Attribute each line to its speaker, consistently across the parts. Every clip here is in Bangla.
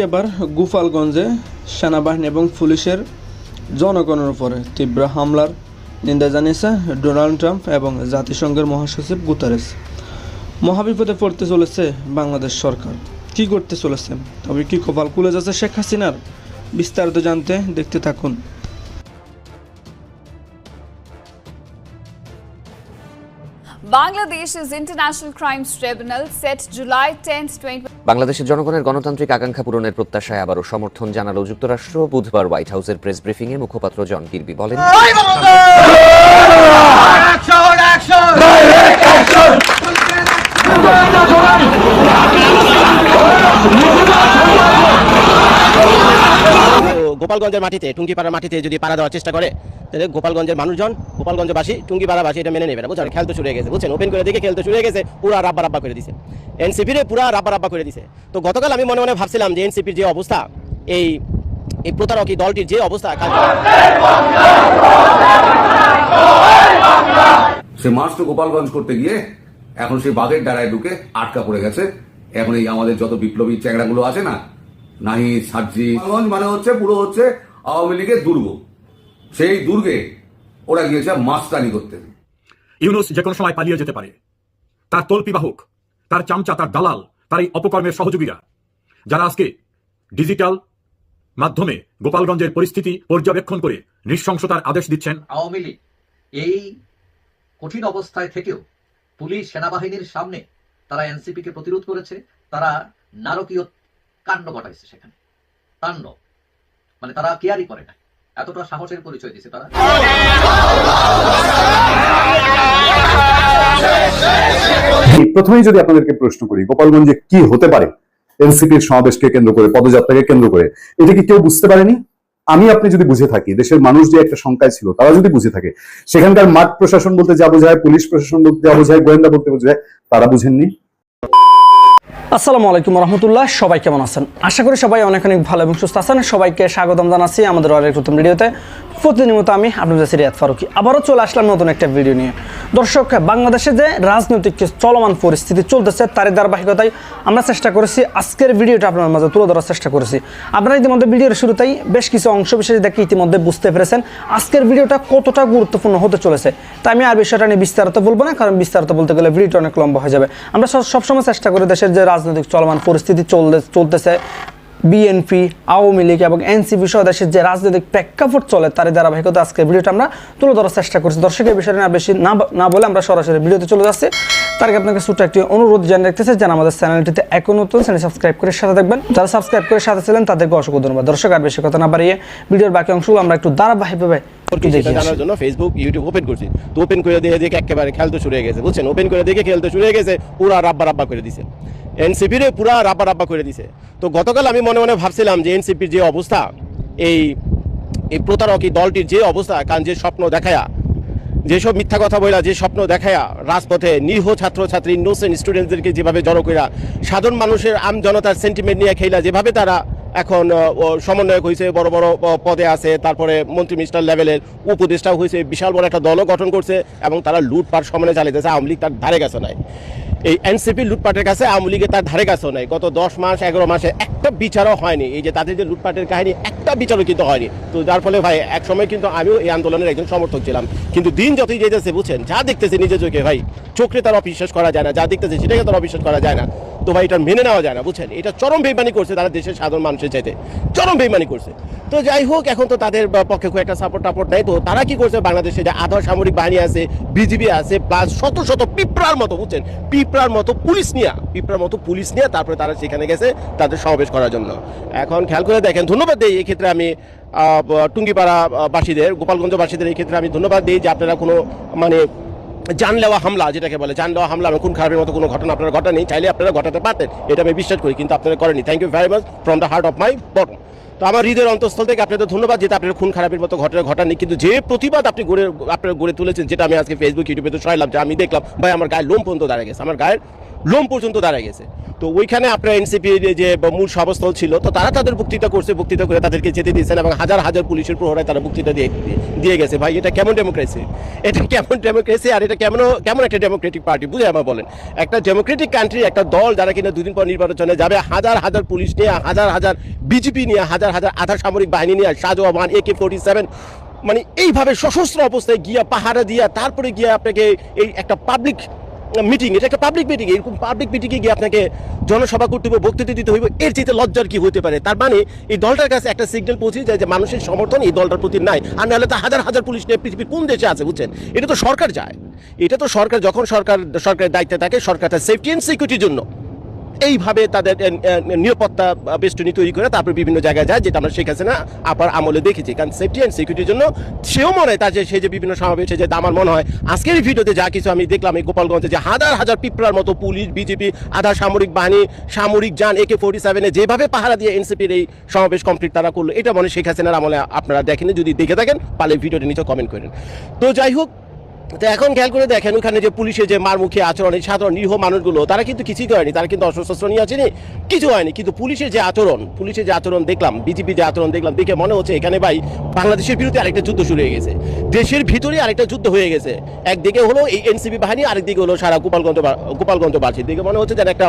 Speaker 1: এদিকে এবার গোপালগঞ্জে সেনাবাহিনী এবং পুলিশের জনগণের উপরে তীব্র হামলার নিন্দা জানিয়েছে ডোনাল্ড ট্রাম্প এবং জাতিসংঘের মহাসচিব গুতারেস। মহাবিপদে পড়তে চলেছে বাংলাদেশ সরকার। কি করতে চলেছে? তবে কি কপাল খুলে যাচ্ছে শেখ হাসিনার? বিস্তারিত জানতে দেখতে থাকুন।
Speaker 2: Bangladesh's International Crimes Tribunal set July 10th, 20
Speaker 3: বাংলাদেশের জনগণের গণতান্ত্রিক আকাঙ্ক্ষা পূরণের প্রত্যাশায় আবারও সমর্থন জানালো যুক্তরাষ্ট্র। বুধবার হোয়াইট হাউসের প্রেস ব্রিফিংয়ে মুখপাত্র জন কির্বি বলেন
Speaker 4: তো গোপালগঞ্জের মাটিতে, টুঙ্গিপাড়ার মাটিতে যদি পাড়া দেওয়ার চেষ্টা করে, তাহলে গোপালগঞ্জের মানুষজন, গোপালগঞ্জবাসী, টুঙ্গিপাড়াবাসী এটা মেনে নেবে না। বুঝছেন? খেলতে শুরু হয়ে গেছে, বুঝছেন? ওপেন করে দেখে খেলতে শুরু হয়ে গেছে, পুরা রাব্বা রাব্বা করে দিছে। এনসিপির পুরা রাব্বা রাব্বা করে দিছে। তো গতকাল আমি মনে মনে ভাবছিলাম যে এনসিপির যে অবস্থা, এই এই প্রতারকী দলটির যে অবস্থা
Speaker 5: সে মাস তো গোপালগঞ্জ করতে গিয়ে এখন সেই বাঘের ডাড়ায় ঢুকে আটকা পড়ে গেছে। এখন এই আমাদের যত বিপ্লবী চ্যাংড়াগুলো আছে না সার্জি মানে হচ্ছে পুরো হচ্ছে আওয়ামী লীগের দুর্গ। সেই দুর্গে ওরা গিয়েছে মাস্তানি করতে।
Speaker 6: ইউনুস যে কোনো সময় পালিয়ে যেতে পারে। তার তল্পি বাহক তার চামচা তার দালাল তার এই অপকর্মের সহযোগীরা যারা আজকে ডিজিটাল মাধ্যমে গোপালগঞ্জের পরিস্থিতি পর্যবেক্ষণ করে নৃশংসতার আদেশ দিচ্ছেন।
Speaker 7: আওয়ামী লীগ এই কঠিন অবস্থায় থেকেও পুলিশ সেনাবাহিনীর সামনে তারা এনসিপি কে প্রতিরোধ করেছে তারা নারকীয় কাণ্ড ঘটাইছে সেখানে। কাণ্ড। মানে তারা কেয়ারই করে না এতটা সাহসের পরিচয় দিছে তারা।
Speaker 8: প্রথমেই যদি আপনাদেরকে প্রশ্ন করি, গোপালগঞ্জে কি হতে পারে? এনসিপির সমাবেশকে কেন্দ্র করে, পদযাত্রাকে কেন্দ্র করে। এটা কি কেউ বুঝতে পারেনি? আমি আপনি যদি বুঝে থাকি, দেশের মানুষ যে একটা সংখ্যায় ছিল, তারা যদি বুঝে থাকে, সেখানকার মাঠ প্রশাসন বলতে যা বোঝায়, পুলিশ প্রশাসন বলতে যা বোঝায়, গোয়েন্দা বলতে বোঝায়, তারা বুঝেননি?
Speaker 1: আসসালামু আলাইকুম রহমতুল্লাহ, সবাই কেমন আছেন? আশা করি সবাই অনেক অনেক ভালো এবং সুস্থ আছেন। সবাইকে স্বাগতম জানাচ্ছি আমাদের আরেক নতুন ভিডিওতে। প্রতিদিন মতো আমি আপনাদের সিরিয়াত ফারুকি আবারও চলে আসলাম নতুন একটা ভিডিও নিয়ে। দর্শক, বাংলাদেশে যে রাজনৈতিক চলমান পরিস্থিতি চলতেছে, তারই ধারাবাহিকতায় আমরা চেষ্টা করেছি, আজকের ভিডিওটা আপনার মাঝে তুলে ধরার চেষ্টা করেছি। আপনারা ইতিমধ্যে ভিডিওর শুরুতেই বেশ কিছু অংশ বিশেষ দেখে ইতিমধ্যে বুঝতে পেরেছেন, আজকের ভিডিওটা কতটা গুরুত্বপূর্ণ হতে চলেছে। তাই আমি আর বিষয়টা নিয়ে বিস্তারিত বলব না, কারণ বিস্তারিত বলতে গেলে ভিডিওটা অনেক লম্বা হয়ে যাবে। আমরা সবসময় চেষ্টা করি দেশের যে রাজনৈতিক চলমান পরিস্থিতি চলতে চলতেছে বিএনপি আওয়ামী লীগ এবং এনসিপি সহ দেশের যে রাজনৈতিক প্রেক্ষাপট চলে তার ধারাবাহিকতা আজকের ভিডিওটা আমরা তুলে ধরার চেষ্টা করছি। দর্শকের বিষয়টা না বেশি না না বলে আমরা সরাসরি ভিডিওতে চলে যাচ্ছি। তার আগে আপনাকে ছোট্ট একটি অনুরোধ জানিয়ে রাখতেছে যেন আমাদের চ্যানেলটিতে এখন নতুন চ্যানেল সাবস্ক্রাইব করে সাথে দেখবেন যারা সাবস্ক্রাইব করে সাথে ছিলেন তাদেরকে অসংখ্য ধন্যবাদ। দর্শক আর বেশি কথা না বাড়িয়ে ভিডিওর বাকি অংশগুলো আমরা একটু ধারাবাহিকভাবে।
Speaker 4: জানার জন্য ফেসবুক ইউটিউব ওপেন করছি। তো ওপেন করে দিয়ে দেখে একেবারে খেলতে শুরু হয়ে গেছে বুঝছেন? ওপেন করে দেখে খেলতে শুরু হয়ে গেছে পুরা রাব্বা রাব্বা করে দিছে। এনসিপির পুরা রাব্বা রাব্বা করে দিছে। তো গতকাল আমি মনে মনে ভাবছিলাম যে এনসিপির যে অবস্থা, এই এই প্রতারকী দলটির যে অবস্থা, কারণ যে স্বপ্ন দেখায়া, যেসব মিথ্যা কথা বইলা, যে স্বপ্ন দেখায়া রাজপথে নিরীহ ছাত্রছাত্রী ইনোসেন্ট স্টুডেন্টদেরকে যেভাবে জড়ো কইরা, সাধারণ মানুষের আম জনতার সেন্টিমেন্ট নিয়ে খেলা যেভাবে তারা এখন সমন্বয়ক হয়েছে বড় বড় পদে আছে, তারপরে মন্ত্রী মিনিস্টার লেভেলের উপদেষ্টাও হয়েছে বিশাল বড় একটা দলও গঠন করছে, এবং তারা লুটপাট সমানে চালিয়েছে আওয়ামী লীগ তার ধারে গেছে নাই। এই এনসিপি লুটপাটের কাছে আওয়ামী লীগের তার ধারে কাছেও নাই। গত দশ মাস, এগারো মাসে একটা বিচারও হয়নি। এই যে তাদের যে লুটপাটের কাহিনী, একটা বিচারও কিন্তু হয়নি। তো যার ফলে ভাই এক সময় কিন্তু আমিও এই আন্দোলনের একজন সমর্থক ছিলাম। কিন্তু দিন যতই যেতেছে, বুঝছেন? যা দেখতেছে নিজের চোখে ভাই, চোখে তার অবিশ্বাস করা যায় না। যা দেখতেছে সেটাকে তার অবিশ্বাস করা যায় না। তো ভাই, এটা মেনে নেওয়া যায় না, বুঝছেন? এটা চরম বেইমানি করছে তারা দেশের সাধারণ মানুষের চাইতে। চরম বেইমানি করছে। তো যাই হোক, এখন তো তাদের পক্ষে খুব একটা সাপোর্ট টাপোর্ট নেই। তো তারা কি করছে? বাংলাদেশে যে আধা সামরিক বাহিনী আছে, বিজিবি আছে প্লাস শত শত পিঁপড়ার মতো, বুঝছেন? পিঁপড়ার মতো পুলিশ নিয়ে, পিঁপড়ার মতো পুলিশ নিয়ে তারপরে তারা সেখানে গেছে তাদের সমাবেশ করার জন্য। এখন খেয়াল করে দেখেন, ধন্যবাদ দিই এই ক্ষেত্রে আমি টুঙ্গিপাড়া বাসীদের গোপালগঞ্জ বাসীদের এই ক্ষেত্রে আমি ধন্যবাদ দিই যে আপনারা কোনো মানে জানলেওয়া হামলা যেটাকে বলে জানলেওয়া হামলা খুন খারাপের মতো কোনো ঘটনা আপনারা ঘটানি চাইলে আপনারা ঘটাতে পারতেন, এটা আমি বিশ্বাস করি, কিন্তু আপনারা করেনি thank you very much from the heart of my bottom তো আমার হৃদয়ের অন্তঃস্থল থেকে আপনাদের ধন্যবাদ, যেটা আপনার খুন খারাপের মতো ঘটনা ঘটানি কিন্তু যে প্রতিবাদ আপনি গড়ে আপনারা গড়ে তুলেছেন, যেটা আমি আজকে ফেসবুক ইউটিউবে তো শোনালাম যে আমি দেখলাম, ভাই, আমার গায়ে লোম পর্যন্ত দাঁড়িয়ে গেছে। আমার গায়ের লোম পর্যন্ত দাঁড়ায় গেছে। তো ওইখানে আপনার এনসিপি যে মূল সভাস্থল ছিল, তো তারা তাদের বক্তৃতা করছে, বক্তৃতা করে তাদেরকে যেতে দিয়েছেন এবং হাজার হাজার পুলিশের প্রহরায় তারা বক্তৃতা দিয়ে দিয়ে গেছে। ভাই, এটা কেমন ডেমোক্রেসি এটা কেমন ডেমোক্রেসি আর এটা কেমন কেমন একটা ডেমোক্রেটিক পার্টি বুঝে আমার বলেন। একটা ডেমোক্রেটিক কান্ট্রি একটা দল যারা কিনা দুদিন পর নির্বাচনে যাবে, হাজার হাজার পুলিশ নিয়ে, হাজার হাজার বিজেপি নিয়ে, হাজার হাজার আধা সামরিক বাহিনী নিয়ে, Shahjahan A K forty seven মানে এইভাবে সশস্ত্র অবস্থায় গিয়া পাহারা দিয়া, তারপরে গিয়ে আপনাকে এই একটা পাবলিক মিটিং এটা একটা পাবলিক মিটিং এরকম পাবলিক মিটিংয়ে গিয়ে আপনাকে জনসভা করতে হবে বক্তৃতা দিতে হইব, এর চেয়ে লজ্জার কি হতে পারে? তার মানে এই দলটার কাছে একটা সিগন্যাল পৌঁছে যায় যে মানুষের সমর্থন এই দলটার প্রতি নাই। আর নাহলে তো হাজার হাজার পুলিশ নিয়ে পৃথিবীর কোন দেশে আছে, বুঝছেন? এটা তো সরকার যায়। এটা তো সরকার, যখন সরকার, সরকারের দায়িত্বে থাকে সরকারটা সেফটি অ্যান্ড সিকিউরিটির জন্য। এইভাবে তাদের নিরাপত্তা বেষ্টনী তৈরি করে তারপর বিভিন্ন জায়গায় যায়, যেটা আমরা শেখ হাসিনা আপার আমলে দেখেছি। কারণ সেফটি অ্যান্ড সিকিউরিটির জন্য সেও মনে হয় তার যে, সে যে বিভিন্ন সমাবেশে যে আমার মনে হয়, আজকের এই ভিডিওতে যা কিছু আমি দেখলাম এই গোপালগঞ্জে যে হাজার হাজার পিঁপড়ার মতো পুলিশ, বিজেপি, আধা সামরিক বাহিনী, সামরিক যান, একে ফোর্টি সেভেনে যেভাবে পাহারা দিয়ে এনসিপির এই সমাবেশ কমপ্লিট তারা করল, এটা মনে শেখ হাসিনার আমলে আপনারা দেখেন যদি দেখে থাকেন পালে ভিডিওটি নিচে কমেন্ট করেন। তো যাই হোক তো এখন খেয়াল করে দেখেন ওখানে যে পুলিশের যে মারমুখী আচরণ, এই সাধারণ নিরীহ মানুষগুলো, তারা কিন্তু কিছুই করেনি তারা কিন্তু অস্ত্র নিয়ে আসেনি কিছু হয়নি। কিন্তু পুলিশের যে আচরণ, পুলিশের যে আচরণ দেখলাম বিজেপি যে আচরণ দেখলাম, দেখে মনে হচ্ছে এখানে ভাই বাংলাদেশের বিরুদ্ধে আরেকটা যুদ্ধ শুরু হয়ে গেছে। দেশের ভিতরে আরেকটা যুদ্ধ হয়ে গেছে। একদিকে হলো এই এনসিপি বাহিনী, আরেকদিকে হলো সারা গোপালগঞ্জ গোপালগঞ্জ বাসীর দিকে মনে হচ্ছে যেন একটা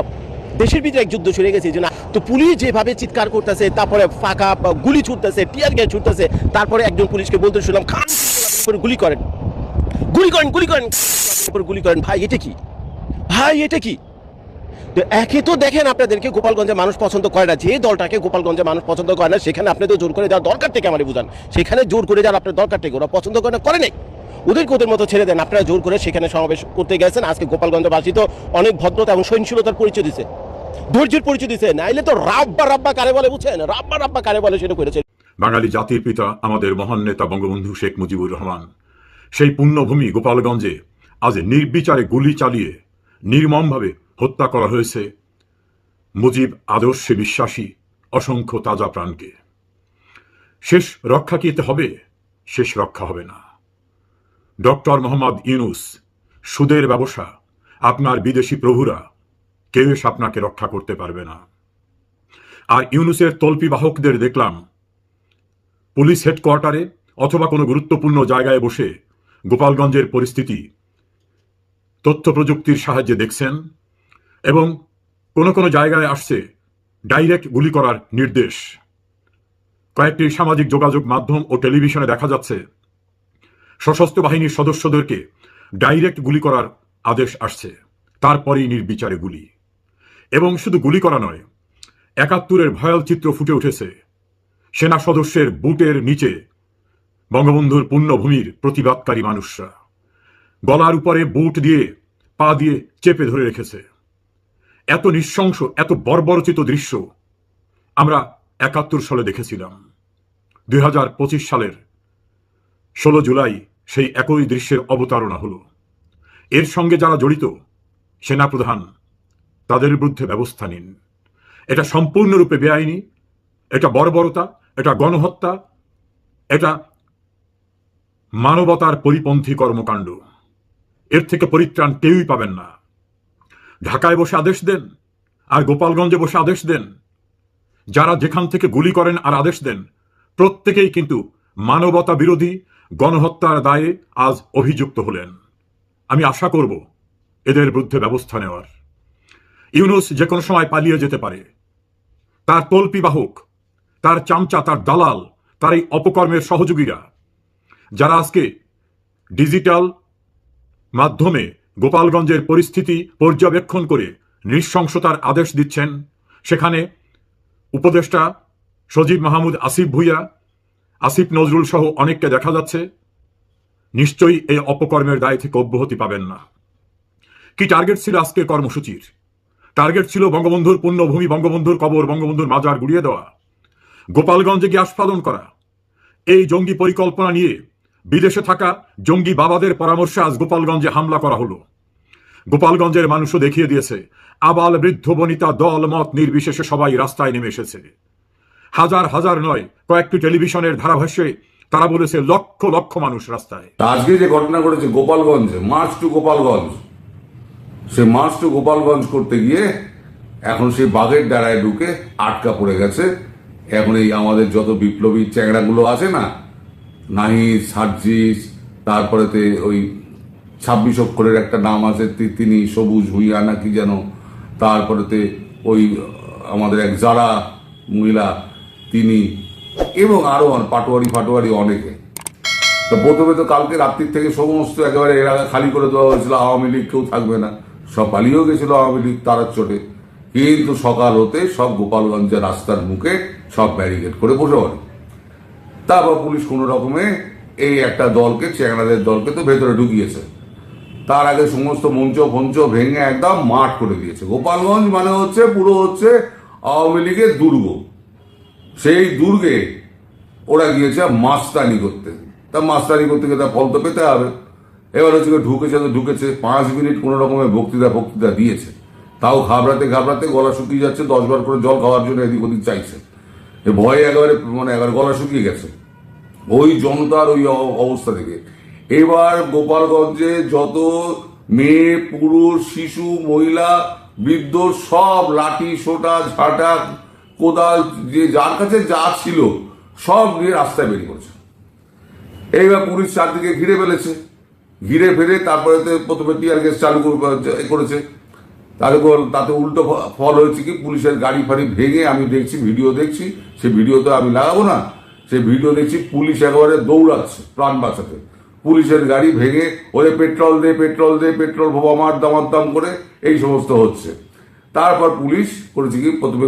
Speaker 4: দেশের ভিতরে এক যুদ্ধ শুরু হয়ে গেছে, এই তো পুলিশ যেভাবে চিৎকার করতেছে, তারপরে ফাঁকা গুলি ছুটতেছে, টিয়ার গ্যাস ছুটতেছে, তারপরে একজন পুলিশকে বলতে শুনলাম, খান গুলি করেন। গুলি করেন গুলি করেন গুলি করেন ভাই, এটা কি? ভাই, এটা কি? তো একে তো দেখেন আপনাদেরকে গোপালগঞ্জে মানুষ পছন্দ করে না। যে দলটাকে মানুষ পছন্দ করে না, সেখানে জোর করে যাওয়ার দরকার থেকে আমার বুঝান। সেখানে জোর করে যাওয়ার আপনার দরকার থেকে, ওরা পছন্দ করে না, করে মতো ছেড়ে দেন। আপনারা জোর করে সেখানে সমাবেশ করতে গেছেন। আজকে গোপালগঞ্জবাসী তো অনেক ভদ্রতা এবং সহনশীলতার পরিচয় দিচ্ছে ধৈর্যের পরিচয় দিছে। নাইলে তো রাব্বা রাব্বা কারে বলে, বুঝছেন? রাব্বা রাব্বা কারে বলে সেটা করেছে।
Speaker 6: বাঙালি জাতির পিতা আমাদের মহান নেতা বঙ্গবন্ধু শেখ মুজিবুর রহমান। সেই পুণ্যভূমি গোপালগঞ্জে আজ নির্বিচারে গুলি চালিয়ে নির্মমভাবে হত্যা করা হয়েছে। মুজিব আদর্শে বিশ্বাসী অসংখ্য তাজা প্রাণকে। শেষ রক্ষা কি এতে হবে? শেষ রক্ষা হবে না। ডক্টর মোহাম্মদ ইউনুস, সুদের ব্যবসা, আপনার বিদেশি প্রভুরা, কেউ আপনাকে রক্ষা করতে পারবে না। আর ইউনুসের তল্পি বাহকদের দেখলাম, পুলিশ হেডকোয়ার্টারে অথবা কোনো গুরুত্বপূর্ণ জায়গায় বসে গোপালগঞ্জের পরিস্থিতি, তথ্য প্রযুক্তির সাহায্যে দেখছেন এবং কোনো কোনো জায়গায় আসছে ডাইরেক্ট গুলি করার নির্দেশ। কয়েকটি সামাজিক যোগাযোগ মাধ্যম ও টেলিভিশনে দেখা যাচ্ছে সশস্ত্র বাহিনীর সদস্যদেরকে ডাইরেক্ট গুলি করার আদেশ আসছে। তারপরেই নির্বিচারে গুলি। এবং শুধু গুলি করা নয়, একাত্তরের ভয়াল চিত্র ফুটে উঠেছে। সেনা সদস্যের বুটের নিচে বঙ্গবন্ধুর পুণ্যভূমির প্রতিবাদকারী মানুষরা। গলার উপরে বুট দিয়ে, পা দিয়ে চেপে ধরে রেখেছে। এত নৃশংস, এত বর্বরচিত দৃশ্য আমরা একাত্তর সালে দেখেছিলাম। দুই হাজার পঁচিশ সালের ষোলো জুলাই সেই একই দৃশ্যের অবতারণা হলো। এর সঙ্গে যারা জড়িত, সেনাপ্রধান, তাদের বিরুদ্ধে ব্যবস্থা নিন। এটা সম্পূর্ণরূপে বেআইনি, এটা বর্বরতা, এটা গণহত্যা, এটা মানবতার পরিপন্থী কর্মকাণ্ড। এর থেকে পরিত্রাণ কেউই পাবেন না। ঢাকায় বসে আদেশ দেন, আর গোপালগঞ্জে বসে আদেশ দেন। যারা যেখান থেকে গুলি করেন আর আদেশ দেন, প্রত্যেকেই কিন্তু মানবতা বিরোধী গণহত্যার দায়ে আজ অভিযুক্ত হলেন। আমি আশা করব এদের বিরুদ্ধে ব্যবস্থা নেওয়ার। ইউনুস যে কোনো সময় পালিয়ে যেতে পারে। তার তল্পি বাহক, তার চামচা, তার দালাল, তার এই অপকর্মের সহযোগীরা যারা আজকে ডিজিটাল মাধ্যমে গোপালগঞ্জের পরিস্থিতি পর্যবেক্ষণ করে নৃশংসতার আদেশ দিচ্ছেন, সেখানে উপদেষ্টা সজীব মাহমুদ আসিফ ভুইয়া, আসিফ নজরুল সহ অনেককে দেখা যাচ্ছে। নিশ্চয়ই এই অপকর্মের দায় থেকে অব্যাহতি পাবেন না। কি টার্গেট ছিল আজকের কর্মসূচির? টার্গেট ছিল বঙ্গবন্ধুর পুণ্যভূমি বঙ্গবন্ধুর কবর, বঙ্গবন্ধুর মাজার গুড়িয়ে দেওয়া। গোপালগঞ্জে গিয়ে আস্ফাদন করা? এই জঙ্গি পরিকল্পনা নিয়ে বিদেশে থাকা জঙ্গি বাবাদের পরামর্শে আজ গোপালগঞ্জে হামলা করা হলো। গোপালগঞ্জের মানুষও দেখিয়ে দিয়েছে, আবাল বৃদ্ধ বনিতা দল মত নির্বিশেষে সবাই রাস্তায় নেমে এসেছে। হাজার হাজার নয়, কয়েকটি টেলিভিশনের ধারাভাষ্যে তারা বলেছে লক্ষ লক্ষ মানুষ রাস্তায়।
Speaker 5: আজকে যে ঘটনা ঘটেছে গোপালগঞ্জে, মার্চ টু গোপালগঞ্জ, সে মার্চ টু গোপালগঞ্জ করতে গিয়ে এখন সেই বাঘের ডাড়ায় ঢুকে আটকা পড়ে গেছে। এখন এই আমাদের যত বিপ্লবী চ্যাংড়াগুলো আছে না নাহিদ সার্জিস, তারপরেতে ওই ছাব্বিশ অক্ষরের একটা নাম আছে তিনি সবুজ ভুইয়া না কি যেন, তারপরেতে ওই, আমাদের এক যারা মহিলা, তিনি এবং আরও অনেক- পাটোয়ারি ফাটোয়ারি অনেকে। তো প্রথমে তো কালকে রাত্রির থেকে সমস্ত একেবারে এলাকা খালি করে দেওয়া হয়েছিল, আওয়ামী লীগ কেউ থাকবে না। সব পালিয়েও গেছিল আওয়ামী লীগ তারার চোটে। কিন্তু সকাল হতে সব গোপালগঞ্জের রাস্তার মুখে সব ব্যারিকেড করে বসে পড়ে। তারপর পুলিশ কোনো রকমে এই একটা দলকে চ্যাংড়াদের দলকে তো ভেতরে ঢুকিয়েছে। তার আগে সমস্ত মঞ্চ ফঞ্চ ভেঙে একদম মাঠ করে দিয়েছে। গোপালগঞ্জ মানে হচ্ছে, পুরো হচ্ছে আওয়ামী লীগের দুর্গ। সেই দুর্গে ওরা গিয়েছে মাস্তানি করতে। তা মাস্তানি করতে গিয়ে তার ফল তো পেতে হবে। এবার হচ্ছে ঢুকেছে তো ঢুকেছে, পাঁচ মিনিট কোনো রকমের বক্তৃতা বক্তৃতা দিয়েছে। তাও ঘাবড়াতে ঘাবড়াতে গলা শুকিয়ে যাচ্ছে, দশ বার করে জল খাওয়ার জন্য এদিক ওদিক চাইছে। ভয়ে একেবারে মানে একেবারে গলা শুকিয়ে গেছে। ওই জনতার ওই অবস্থা থেকে। এবার গোপালগঞ্জে যত মেয়ে, পুরুষ, শিশু, মহিলা, বৃদ্ধ সব লাঠি, সোটা, ঝাঁটা, কোদাল, যে যার কাছে যা ছিল, সব নিয়ে রাস্তায় বেরিয়ে পড়েছে। এইবার পুলিশ চারদিকে ঘিরে ফেলেছে। ঘিরে ফেলে তারপরে প্রথমে টিয়ার গ্যাস চালু করেছে। তারপর তাতে উল্টো ফল হয়েছে কি? পুলিশের গাড়ি ফাড়ি ভেঙে আমি দেখছি, ভিডিও দেখছি, সে ভিডিও তো আমি লাগাবো না। সে ভিডিও দেখছি, পুলিশ একেবারে দৌড়াচ্ছে প্রাণ বাঁচাতে। পুলিশের গাড়ি ভেঙে ওরে পেট্রোল দে পেট্রোল দে, পেট্রোল আমার দামার দাম করে এই সমস্ত হচ্ছে। তারপর পুলিশ করেছে কি? প্রথমে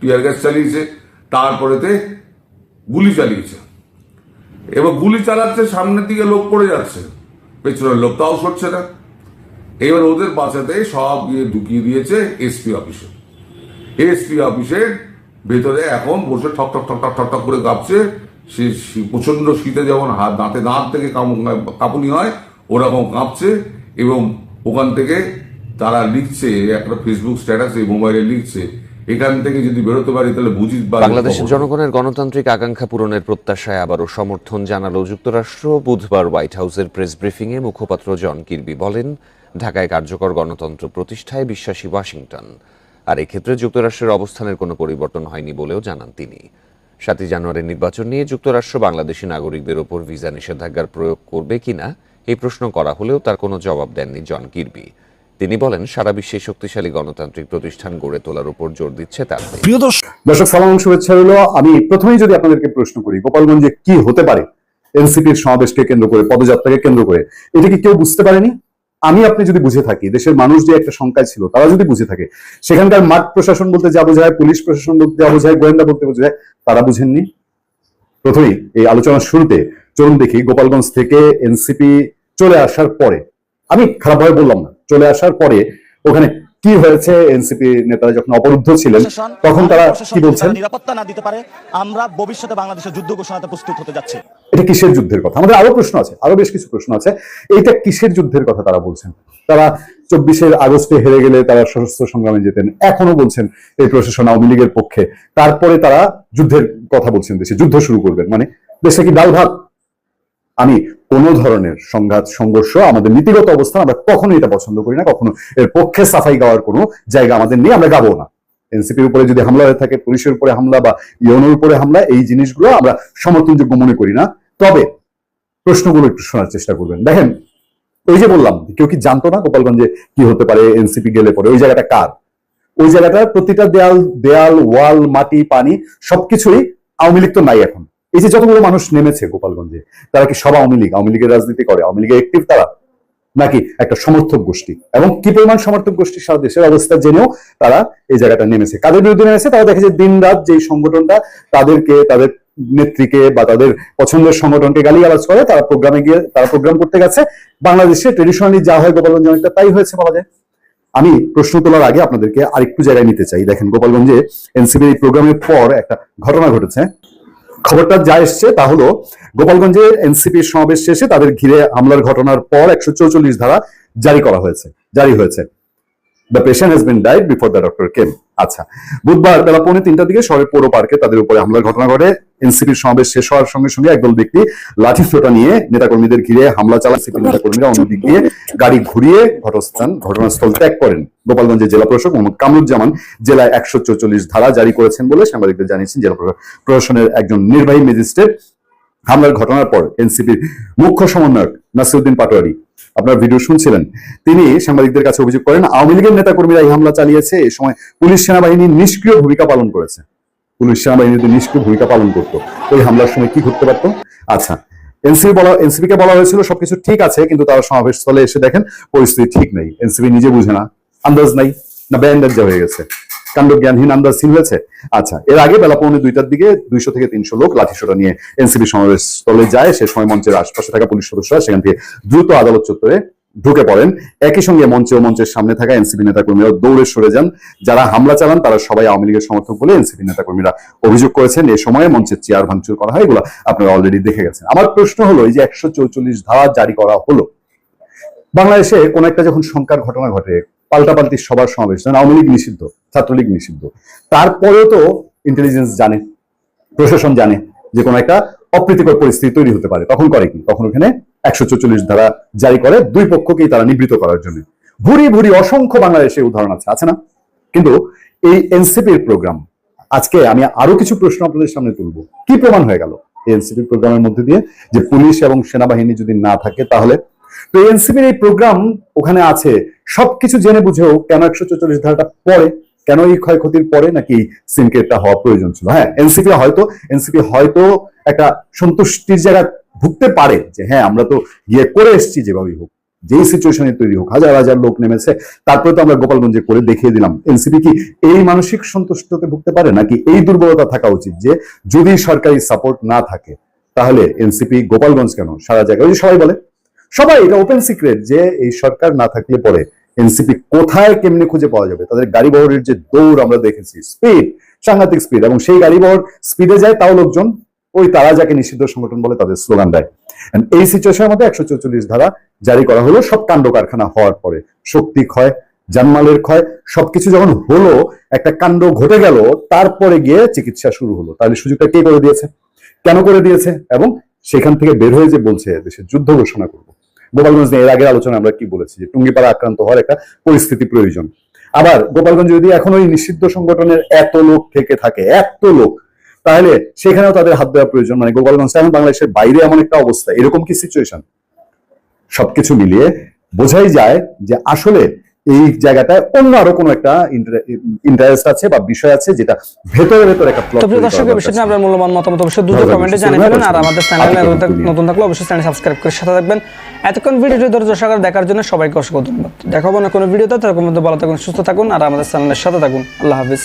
Speaker 5: টিয়ার গ্যাস চালিয়েছে, তারপরেতে গুলি চালিয়েছে। এবার গুলি চালাচ্ছে, সামনের দিকে লোক পড়ে যাচ্ছে। পেছনের লোক তাও সরছে না। এবার ওদের বাঁচাতে সব গিয়ে ঢুকিয়ে দিয়েছে এসপি অফিসে। এসপি অফিসের ভেতরে এখন বসে ঠক ঠক ঠক ঠক ঠক ঠক করে কাঁপছে। সে প্রচণ্ড শীতে যেমন হাত দাঁতে দাঁত থেকে কাঁপুনি হয় ওরকম কাঁপছে এবং ওখান থেকে তারা লিখছে একটা ফেসবুক স্ট্যাটাসে মোবাইলে লিখছে এখান থেকে যদি বেরোতে পারি তাহলে বুঝি
Speaker 3: বাংলাদেশের জনগণের গণতান্ত্রিক আকাঙ্ক্ষা পূরণের প্রত্যাশায় আবারও সমর্থন জানালো যুক্তরাষ্ট্র। বুধবার হোয়াইট হাউসের প্রেস ব্রিফিংয়ে মুখপাত্র জন কির্বি বলেন ঢাকায় কার্যকর গণতন্ত্র প্রতিষ্ঠায় বিশ্বাসী ওয়াশিংটন। আর এক্ষেত্রে যুক্তরাষ্ট্রের অবস্থানের কোনো পরিবর্তন হয়নি বলেও জানান তিনি। সাতই জানুয়ারির নির্বাচন নিয়ে যুক্তরাষ্ট্র বাংলাদেশি নাগরিকদের ওপর ভিসা নিষেধাজ্ঞার প্রয়োগ করবে কিনা, এই প্রশ্ন করা হলেও তার কোনো জবাব দেননি জন কির্বি। তিনি বলেন, সারা বিশ্বে শক্তিশালী গণতান্ত্রিক প্রতিষ্ঠান গড়ে তোলার উপর জোর দিচ্ছে তার
Speaker 1: প্রিয় দর্শক,
Speaker 8: সালাম, শুভেচ্ছা রইল। আমি প্রথমেই যদি আপনাদেরকে প্রশ্ন করি, গোপালগঞ্জে কি হতে পারে? এনসিপির সমাবেশকে কেন্দ্র করে, পদযাত্রাকে কেন্দ্র করে, এটা কি কেউ বুঝতে পারেনি? আমি আপনি যদি বুঝে থাকি, দেশের মানুষ যে একটা সংখ্যায় ছিল, তারা যদি বুঝে থাকে, সেখানকার মাঠ প্রশাসন বলতে যা বোঝায়, পুলিশ প্রশাসন বলতে যা বোঝায়, গোয়েন্দা বলতে বোঝায়, তারা বুঝেননি? প্রথমেই এই আলোচনা শুরুতে চলুন দেখি, গোপালগঞ্জ থেকে এনসিপি চলে আসার পরে, আমি খারাপভাবে বললাম না, চলে আসার পরে ওখানে কি হয়েছে? এনসিপি নেতারা যখন অবরুদ্ধ ছিলেন তখন তারা কি বলছেন?
Speaker 9: নিরাপত্তা না দিতে পারে আমরা ভবিষ্যতে বাংলাদেশের যুদ্ধ ঘোষণাতে প্রস্তুত হতে যাচ্ছি।
Speaker 8: এটা কিসের যুদ্ধের কথা? আমাদের আরও প্রশ্ন আছে আরও বেশ কিছু প্রশ্ন আছে। এইটা কিসের যুদ্ধের কথা তারা বলছেন? তারা চব্বিশের আগস্টে হেরে গেলে তারা সশস্ত্র সংগ্রামে যেতেন এখনও বলছেন এই প্রশাসন আওয়ামী লীগের পক্ষে। তারপরে তারা যুদ্ধের কথা বলছেন দেশে যুদ্ধ শুরু করবেন। মানে দেশে কি ডাল ভাত? আমি কোন ধরনের সংঘাত, সংঘর্ষ, আমাদের নীতিগত অবস্থান আমরা কখনো এটা পছন্দ করি না, কখনো এর পক্ষে সাফাই গাওয়ার কোনো জায়গা আমাদের নেই, আমরা গাবো না। এনসিপির উপরে যদি হামলা হয়ে থাকে, পুলিশের উপরে হামলা বা ইউনোর উপরে হামলা, এই জিনিসগুলো আমরা সমর্থনযোগ্য মনে করি না। তবে প্রশ্নগুলো একটু শোনার চেষ্টা করবেন। দেখেন, ওই যে বললাম, কেউ কি জানতো না গোপালগঞ্জে কি হতে পারে এনসিপি গেলে পরে? ওই জায়গাটা কার? ওই জায়গাটা প্রতিটা দেয়াল দেয়াল, ওয়াল, মাটি, পানি, সবকিছুই আওয়ামী লীগ তো নাই এখন। এই যে যতগুলো মানুষ নেমেছে গোপালগঞ্জে, তারা কি সব আওয়ামী লীগ? আওয়ামী লীগের রাজনীতি করে, আওয়ামী লীগের একটিভ তারা? নাকি একটা সমর্থক গোষ্ঠী? এবং কি পরিমাণ সমর্থক গোষ্ঠী সারা দেশের অবস্থা জেনেও তারা এই জায়গাটা নেমেছে? কাদের বিরুদ্ধে নেমেছে? তারা দেখে যে দিন রাত যেই সংগঠনটা তাদেরকে, তাদের নেত্রীকে বা তাদের পছন্দের সংগঠনকে গালিগালাজ করে, তারা প্রোগ্রামে গিয়ে, তারা প্রোগ্রাম করতে গেছে। বাংলাদেশে ট্রেডিশনালি যা হয় গোপালগঞ্জ অনেকটা তাই হয়েছে বলা যায়। আমি প্রশ্ন তোলার আগে আপনাদেরকে আরেকটু জায়গায় নিতে চাই। দেখেন, গোপালগঞ্জে এনসিবি এই প্রোগ্রামের পর একটা ঘটনা ঘটেছে। খবরটা যা এসছে তা হলো, গোপালগঞ্জে এনসিপির সমাবেশ শেষে তাদের ঘিরে হামলার ঘটনার পর একশো ধারা জারি করা হয়েছে, জারি হয়েছে। The patient has been died before the doctor came আচ্ছা বুধবার বেলা পৌনে তিনটার দিকে শহরের পৌর পার্কে তাদের উপরে হামলার ঘটনা ঘটে। এনসিপির সমাবেশ শেষ হওয়ার সঙ্গে সঙ্গে একদল ব্যক্তি লাঠি সোটা নিয়ে নেতাকর্মীদের ঘিরে হামলা চালান সিপি নেতাকর্মীরা। অন্যদিক দিয়ে গাড়ি ঘুরিয়ে ঘটস্থান ঘটনাস্থল ত্যাগ করেন গোপালগঞ্জের জেলা প্রশাসক মোহাম্মদ কামরুজ্জামান। জেলায় একশো ধারা জারি করেছেন বলে সাংবাদিকদের জানিয়েছেন জেলা প্রশাসনের একজন নির্বাহী ম্যাজিস্ট্রেট। হামলার ঘটনার পর এনসিপির মুখ্য সমন্বয়ক নাসিরুদ্দিন পাটোয়ারি আপনার ভিডিও শুনছিলেন। তিনি সাংবাদিকদের কাছে অভিযোগ করেন, আওয়ামী লীগের নেতাকর্মীরা এই হামলা চালিয়েছে এই সময় পুলিশ সেনাবাহিনী নিষ্ক্রিয় ভূমিকা পালন করেছে। পুলিশ সেনাবাহিনী নিষ্ক্রিয় ভূমিকা পালন করতো ওই হামলার সময় কি ঘটতে পারতো? আচ্ছা এনসিপি বলা এনসিপি কে বলা হয়েছিল, সবকিছু ঠিক আছে, কিন্তু তারা সমাবেশ স্থলে এসে দেখেন, পরিস্থিতি ঠিক নেই। এনসিপি নিজে বুঝে না, আন্দাজ নাই, না ব্যান্ডাজা হয়ে গেছে। কাণ্ড জ্ঞানহীন আন্দাজহীন হয়েছে। আচ্ছা এর আগে বেলা পৌনে দুইটার দিকে দুইশো থেকে তিনশো লোক লাঠিসোটা নিয়ে এনসিপি সমাবেশ স্থলে যায়। সে সময় মঞ্চের আশপাশে থাকা পুলিশ সদস্যরা সেখান থেকে দ্রুত আদালত চত্বরে ঢুকে পড়েন। একই সঙ্গে মঞ্চে ও মঞ্চের সামনে থাকা এনসিপি নেতাকর্মীরা দৌড়ে সরে যান। যারা হামলা চালান, তারা সবাই আওয়ামী লীগের সমর্থক বলে এনসিপি নেতাকর্মীরা অভিযোগ করেছেন। এ সময়ে মঞ্চের চেয়ার ভাঙচুর করা হয়, এগুলো আপনারা অলরেডি দেখে গেছেন। আমার প্রশ্ন হলো, এই যে একশো ধারা জারি করা হলো, বাংলাদেশে কোন একটা যখন সংখ্যার ঘটনা ঘটে পাল্টাপাল্টি সবার সমাবেশ, যেমন আওয়ামী লীগ নিষিদ্ধ, ছাত্রলীগ নিষিদ্ধ। তারপরেও তো ইন্টেলিজেন্স জানে, প্রশাসন জানে যে কোনো একটা অপ্রীতিকর পরিস্থিতি তৈরি হতে পারে। তখন করে কি? তখন ওখানে একশো চল্লিশ ধারা জারি করে দুই পক্ষকেই তারা নিবৃত করার জন্য। ভুরি ভুরি অসংখ্য বাংলাদেশে উদাহরণ আছে আছে না? কিন্তু এই এনসিপির প্রোগ্রাম আজকে আমি আরও কিছু প্রশ্ন আপনাদের সামনে তুলবো। কি প্রমাণ হয়ে গেল? এনসিপির প্রোগ্রামের মধ্যে দিয়ে যে পুলিশ এবং সেনাবাহিনী যদি না থাকে, তাহলে তো এনসিপির এই প্রোগ্রাম ওখানে আছে। সবকিছু জেনে বুঝেও কেন একশো চল্লিশ ধারাটা পরে কেন এই ক্ষয়ক্ষতির পরে নাকি সিনকেটটা হওয়া প্রয়োজন ছিল? হ্যাঁ এনসিপি হয়তো এনসিপি হয়তো একটা সন্তুষ্টির জায়গা ভুগতে পারে যে হ্যাঁ আমরা তো গিয়ে করে এসেছি যেভাবেই হোক। যেই সিচুয়েশনে তৈরি হোক, হাজার হাজার লোক নেমেছে, তারপরে তো আমরা গোপালগঞ্জে করে দেখিয়ে দিলাম। এনসিপি কি এই মানসিক সন্তুষ্টতে ভুগতে পারে নাকি এই দুর্বলতা থাকা উচিত যে, যদি সরকারি সাপোর্ট না থাকে, তাহলে এনসিপি গোপালগঞ্জ কেন? সারা জায়গায়, ওই সবাই বলে সবাই, এটা ওপেন সিক্রেট যে এই সরকার না থাকলে পরে এনসিপি কোথায়, কেমনে খুঁজে পাওয়া যাবে? তাদের গাড়ি বহরের যে দৌড় আমরা দেখেছি স্পিড সাংঘাতিক স্পিড এবং সেই গাড়ি বহর স্পিডে যায় তাও লোকজন, ওই তারা যাকে নিষিদ্ধ সংগঠন বলে তাদের স্লোগান দেয়। এই সিচুয়েশনের মধ্যে একশো চৌচল্লিশ ধারা জারি করা হলো, সব কাণ্ড কারখানা হওয়ার পরে। শক্তি ক্ষয় জানমালের ক্ষয়, সবকিছু যখন হলো, একটা কাণ্ড ঘটে গেল, তারপরে গিয়ে চিকিৎসা শুরু হলো। তাহলে সুযোগটা কে করে দিয়েছে? কেন করে দিয়েছে? এবং সেখান থেকে বের হয়ে যে বলছে, দেশের যুদ্ধ ঘোষণা করব। গোপালগঞ্জ নিয়ে এর আগের আলোচনা আমরা কি বলেছি? যে টুঙ্গিপাড়া আক্রান্ত হওয়ার একটা পরিস্থিতি প্রয়োজন। আবার গোপালগঞ্জ যদি এখন ওই নিষিদ্ধ সংগঠনের এত লোক থেকে থাকে, এত লোক, তাহলে সেখানেও তাদের হাত দেওয়া প্রয়োজন। মানে গোপালগঞ্জ এখন বাংলাদেশের বাইরে এমন একটা অবস্থা। এরকম কি সিচুয়েশন সবকিছু মিলিয়ে বোঝাই যায় যে আসলে এই জায়গাটায় অন্য আরও কোনো একটা ইন্টারেস্ট আছে বা বিষয় আছে যেটা ভেতরে ভেতরে একটা প্লট
Speaker 1: তো প্রিয়
Speaker 8: বিষয়
Speaker 1: দর্শক এই আপনার মূল্যবান মতামত অবশ্যই দ্রুত কমেন্টে জানিয়ে
Speaker 8: থাকবেন,
Speaker 1: আর আমাদের চ্যানেল নতুন থাকলে অবশ্যই চ্যানেল সাবস্ক্রাইব করে সাথে থাকবেন। এতক্ষণ ভিডিওটি দর্শক সহকারে দেখার জন্য সবাইকে অসংখ্য ধন্যবাদ। দেখাবো না কোনো ভিডিওতে তার মধ্যে ভালো থাকুন সুস্থ থাকুন আর আমাদের চ্যানেলের সাথে থাকুন। আল্লাহ হাফিজ।